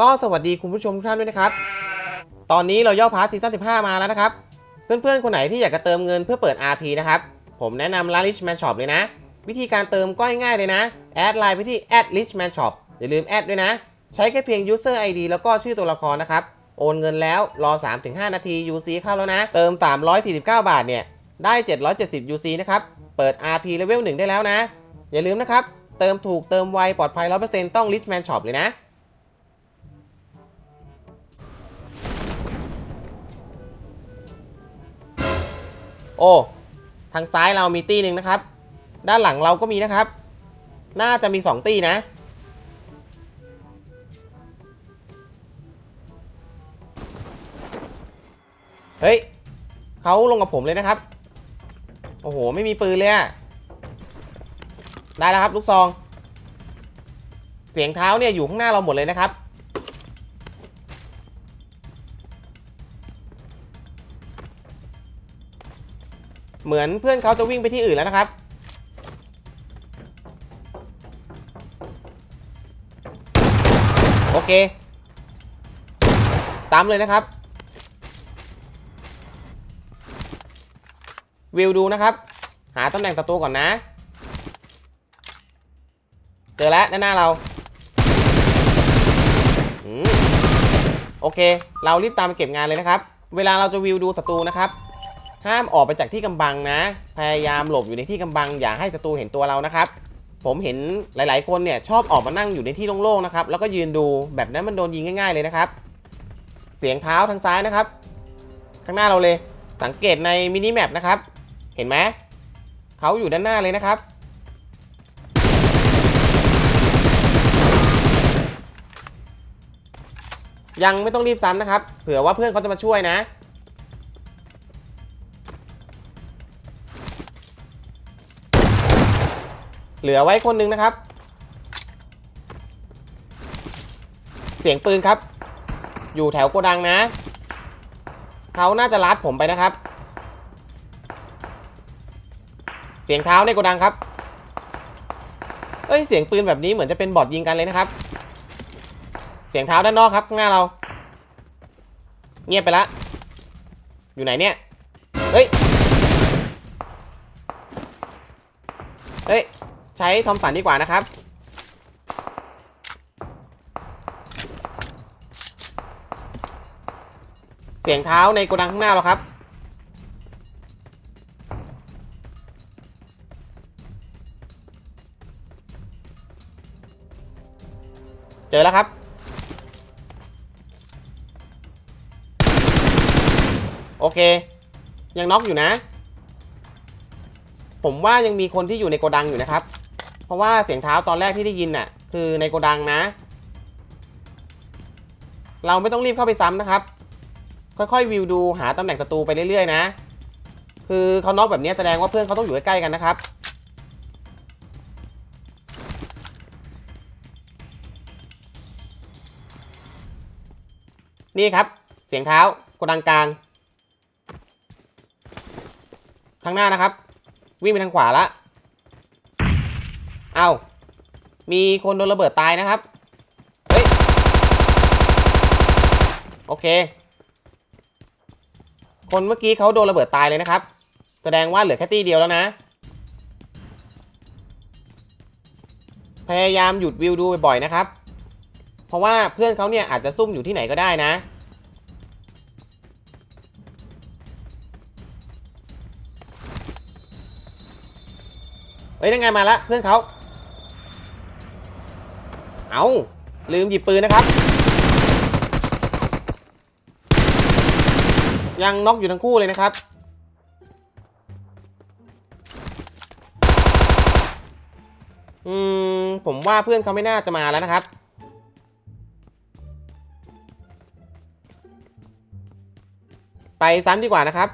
ก็สวัสดีคุณผู้ชมทุกท่านด้วยนะครับ ตอนนี้เราย่อพาร์ทซีซั่น15 มาแล้วนะครับ เพื่อนๆ คนไหนที่อยากจะเติมเงินเพื่อเปิด RP นะครับ ผมแนะนำร้าน Richman Shop เลยนะ วิธีการเติมก็ง่ายๆเลยนะ แอดไลน์ไปที่ @richman shop อย่าลืมแอดด้วยนะ ใช้แค่เพียง user ID แล้วก็ชื่อตัวละครนะครับ โอนเงินแล้วรอ 3-5 นาที UC เข้าแล้วนะ เติม 349 บาทเนี่ยได้ 770 UC นะครับ เปิด RP Level 1 ได้แล้วนะ อย่าลืมนะครับ เติมถูกเติมไวปลอดภัย 100%ต้อง Richman Shop เลยนะ โอ้ ทางซ้ายเรามีตีหนึ่งนะครับ ด้านหลังเราก็มีนะครับ น่าจะมี 2 ตีนะ เฮ้ยเขาลงกับผมเลยนะครับ โอ้โห ไม่มีปืนเลยอะได้แล้วครับ ลูกซอง เสียงเท้าเนี่ยอยู่ข้างหน้าเราหมดเลยนะครับ เหมือนเพื่อนเขาจะวิ่งไปที่อื่นแล้วนะครับ โอเค ตามเลยนะครับ วิวดูนะครับ หาตำแหน่งศัตรูก่อนนะ เจอแล้วด้านหน้าเราอโอเค เรารีบตามไปเก็บงานเลยนะครับ เวลาเราจะวิวดูศัตรูนะครับ ห้ามออกไปจากที่กำบังนะ พยายามหลบอยู่ในที่กำบัง อย่าให้ศัตรูเห็นตัวเรานะครับ ผมเห็นหลาย ๆ คนเนี่ยชอบออกมานั่งอยู่ในที่โล่งๆนะครับ แล้วก็ยืนดูแบบนั้นมันโดนยิงง่ายๆเลยนะครับ เสียงเท้าทางซ้ายนะครับ ข้างหน้าเราเลย สังเกตในมินิแมปนะครับ เห็นไหมเขาอยู่ด้านหน้าเลยนะครับ ยังไม่ต้องรีบซ้ำนะครับ เผื่อว่าเพื่อนเขาจะมาช่วยนะ เหลือไว้คนหนึงนะครับ เสียงปืนครับ อยู่แถวโกดังนะ เขาน่าจะลัดผมไปนะครับ เสียงเท้าในโกดังครับ เอ้ยเสียงปืนแบบนี้เหมือนจะเป็นบอทยิงกันเลยนะครับ เสียงเท้าด้านนอกครับข้างหน้าเรา เงียบไปละ อยู่ไหนเนี่ย เฮ้ย เฮ้ย ใช้ทอมสันดีกว่านะครับ เสียงเท้าในโกดังข้างหน้าเราครับ เจอแล้วครับโอเค ยังน็อกอยู่นะ ผมว่ายังมีคนที่อยู่ในโกดังอยู่นะครับ เพราะว่าเสียงเท้าตอนแรกที่ได้ยินน่ะ คือในโกดังนะ เราไม่ต้องรีบเข้าไปซ้ำนะครับ ค่อยๆวิวดูหาตำแหน่งศัตรูไปเรื่อยๆนะ คือเขาน็อกแบบนี้แสดงว่าเพื่อนเขาต้องอยู่ใกล้ๆกันนะครับนี่ครับ เสียงเท้าโกดังกลาง ข้างหน้านะครับ วิ่งไปทางขวาละ เอามีคนโดนระเบิดตายนะครับเฮ้ยโอเค คนเมื่อกี้เขาโดนระเบิดตายเลยนะครับ แสดงว่าเหลือแค่ตีเดียวแล้วนะ พยายามหยุดวิวดูบ่อยๆนะครับ เพราะว่าเพื่อนเขาเนี่ยอาจจะซุ่มอยู่ที่ไหนก็ได้นะเฮ้ยนั่นไงมาละเพื่อนเขา เอาลืมหยิบปืนนะครับ ยังน็อกอยู่ทั้งคู่เลยนะครับ อืม ผมว่าเพื่อนเขาไม่น่าจะมาแล้วนะครับ ไปซ้ำดีกว่านะครับ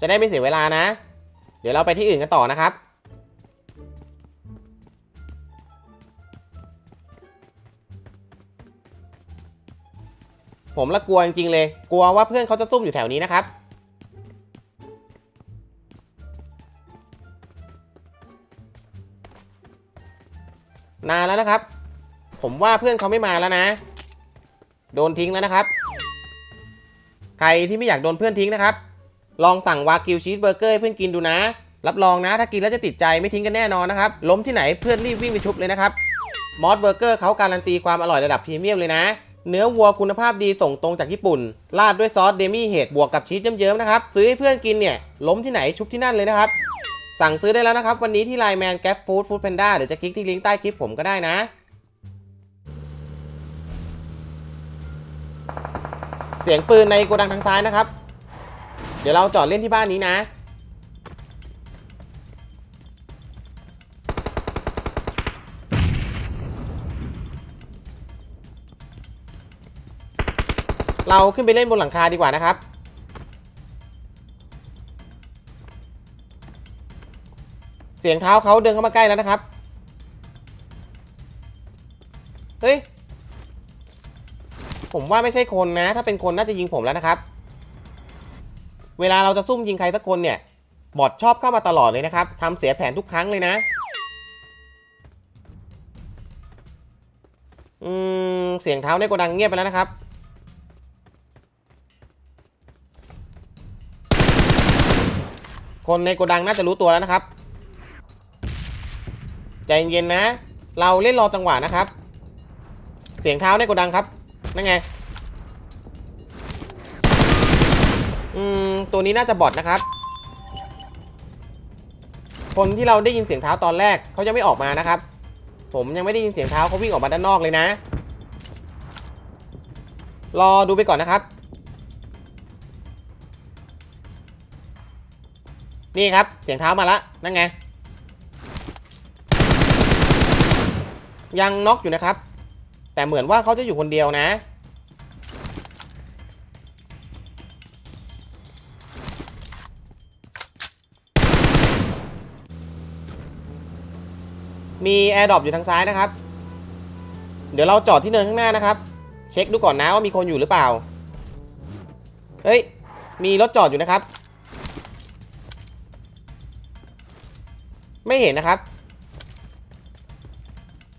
จะได้ไม่เสียเวลานะ เดี๋ยวเราไปที่อื่นกันต่อนะครับ ผมละกลัวจริงๆเลย กลัวว่าเพื่อนเขาจะซุ่มอยู่แถวนี้นะครับนานแล้วนะครับ ผมว่าเพื่อนเขาไม่มาแล้วนะ โดนทิ้งแล้วนะครับ ใครที่ไม่อยากโดนเพื่อนทิ้งนะครับ ลองสั่งวากิวชีสเบอร์เกอร์ให้เพื่อนกินดูนะ รับรองนะ ถ้ากินแล้วจะติดใจไม่ทิ้งกันแน่นอนนะครับ ล้มที่ไหนเพื่อนรีบวิ่งไปชุบเลยนะครับ มอสเบอร์เกอร์เขาการันตีความอร่อยระดับพรีเมียมเลยนะ เนื้อวัวคุณภาพดีส่งตรงจากญี่ปุ่น ราดด้วยซอสเดมี่เฮดบวกกับชีสเยิ้มๆนะครับ ซื้อให้เพื่อนกินเนี่ย ล้มที่ไหนชุบที่นั่นเลยนะครับ สั่งซื้อได้แล้วนะครับ วันนี้ที่ไลน์แมนแก f ฟู้ดฟู้ดแพนด้าหรือจะคลิกที่ลิงก์ใต้คลิปผมก็ได้นะเสียงปืนในโกดังทางซ้ายนะครับ เดี๋ยวเราจอดเล่นที่บ้านนี้นะ เราขึ้นไปเล่นบนหลังคาดีกว่านะครับ เสียงเท้าเขาเดินเข้ามาใกล้แล้วนะครับ เฮ้ย ผมว่าไม่ใช่คนนะ ถ้าเป็นคนน่าจะยิงผมแล้วนะครับ เวลาเราจะซุ่มยิงใครสักคนเนี่ย บอทชอบเข้ามาตลอดเลยนะครับทำเสียแผนทุกครั้งเลยนะอืมเสียงเท้าในโกดังเงียบไปแล้วนะครับ คนในโกดังน่าจะรู้ตัวแล้วนะครับ ใจเย็นๆนะ เราเล่นรอจังหวะนะครับ เสียงเท้าในโกดังครับ นั่นไง อืม ตัวนี้น่าจะบอทนะครับ คนที่เราได้ยินเสียงเท้าตอนแรกเขายังไม่ออกมานะครับ ผมยังไม่ได้ยินเสียงเท้าเขาวิ่งออกมาด้านนอกเลยนะ รอดูไปก่อนนะครับ นี่ครับ เสียงเท้ามาละนั่นไง ยังน็อกอยู่นะครับ แต่เหมือนว่าเขาจะอยู่คนเดียวนะ มีแอร์ดรอปอยู่ทางซ้ายนะครับ เดี๋ยวเราจอดที่เนินข้างหน้านะครับ เช็คดูก่อนนะว่ามีคนอยู่หรือเปล่า เฮ้ย มีรถจอดอยู่นะครับ ไม่เห็นนะครับ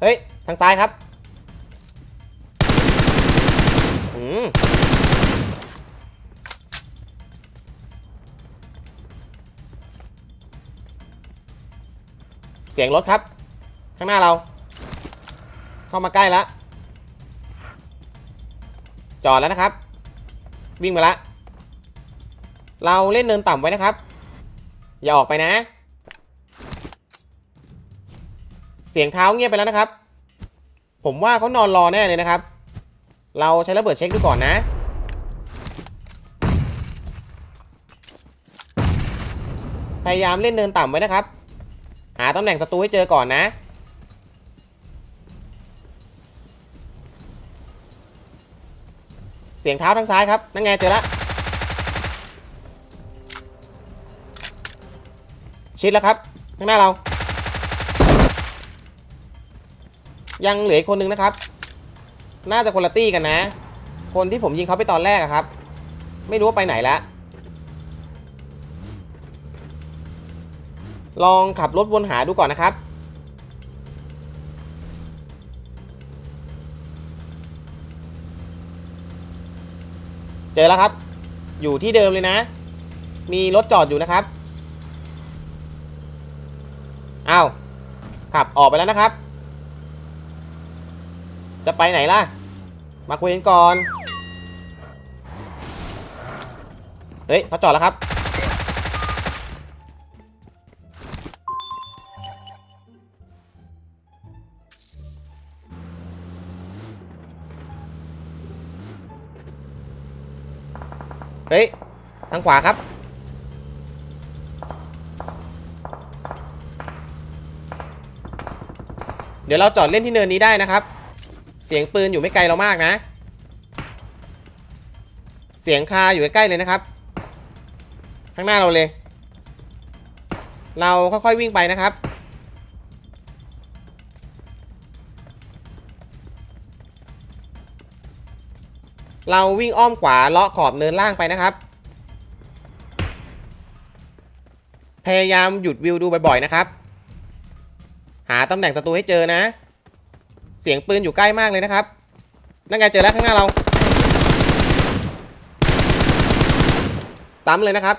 เฮ้ย ทางซ้ายครับ อืมเสียงรถครับ ข้างหน้าเรา เข้ามาใกล้แล้ว จอดแล้วนะครับ วิ่งมาละ เราเล่นเนินต่ำไว้นะครับ อย่าออกไปนะ สียงเท้าเงียบไปแล้วนะครับ ผมว่าเขานอนรอแน่เลยนะครับ เราใช้ระเบิดเช็คดูก่อนนะ พยายามเล่นเนินต่ำไว้นะครับ หาตำแหน่งศัตรูให้เจอก่อนนะ เสียงเท้าทางซ้ายครับ นั่นไงเจอละชิดแล้วครับ ข้างหน้าเรา ยังเหลืออีกคนนึงนะครับ น่าจะคนละตี้กันนะ คนที่ผมยิงเขาไปตอนแรกอะครับ ไม่รู้ว่าไปไหนแล้วลองขับรถวนหาดูก่อนนะครับ เจอแล้วครับ อยู่ที่เดิมเลยนะ มีรถจอดอยู่นะครับ อ้าว ขับออกไปแล้วนะครับ จะไปไหนล่ะ มาคุยกันก่อน เฮ้ยเขาจอดแล้วครับ เฮ้ย ทางขวาครับเดี๋ยวเราจอดเล่นที่เนินนี้ได้นะครับ เสียงปืนอยู่ไม่ไกลเรามากนะ เสียงคาอยู่ใกล้ๆเลยนะครับ ข้างหน้าเราเลย เราค่อยๆวิ่งไปนะครับ เราวิ่งอ้อมขวาเลาะขอบเนินล่างไปนะครับ พยายามหยุดวิวดูบ่อยๆนะครับ หาตำแหน่งศัตรูให้เจอนะ เสียงปืนอยู่ใกล้มากเลยนะครับ นั่นไงเจอแล้วข้างหน้าเราซ้ำเลยนะครับ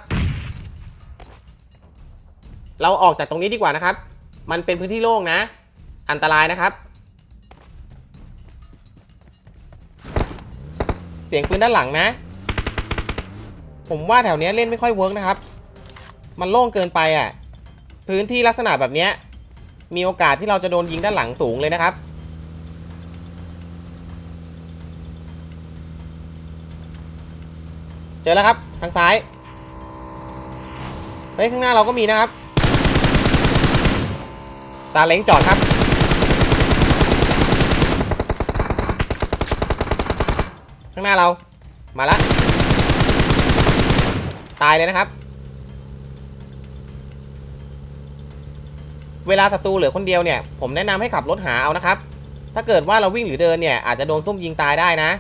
เราออกจากตรงนี้ดีกว่านะครับ มันเป็นพื้นที่โล่งนะ อันตรายนะครับ เสียงปืนด้านหลังนะ ผมว่าแถวนี้เล่นไม่ค่อยเวิร์กนะครับ มันโล่งเกินไปอะ่ะ พื้นที่ลักษณะแบบนี้มีโอกาสที่เราจะโดนยิงด้านหลังสูงเลยนะครับ จอแล้วครับทางซ้ายเฮ้ยข้างหน้าเราก็มีนะครับซาเล้งจอดครับ ข้างหน้าเรามาละตายเลยนะครับ เวลาศัตรูเหลือคนเดียวเนี่ย ผมแนะนำให้ขับรถหาเอานะครับ ถ้าเกิดว่าเราวิ่งหรือเดินเนี่ยอาจจะโดนซุ่มยิงตายได้นะ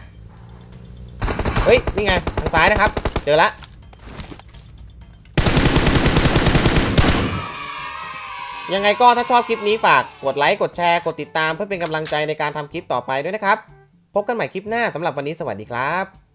เฮ้ยนี่ไงทางซ้ายนะครับ เจอละยังไงก็ถ้าชอบคลิปนี้ฝากกดไลค์กดแชร์กดติดตามเพื่อเป็นกำลังใจในการทำคลิปต่อไปด้วยนะครับ พบกันใหม่คลิปหน้าสำหรับวันนี้สวัสดีครับ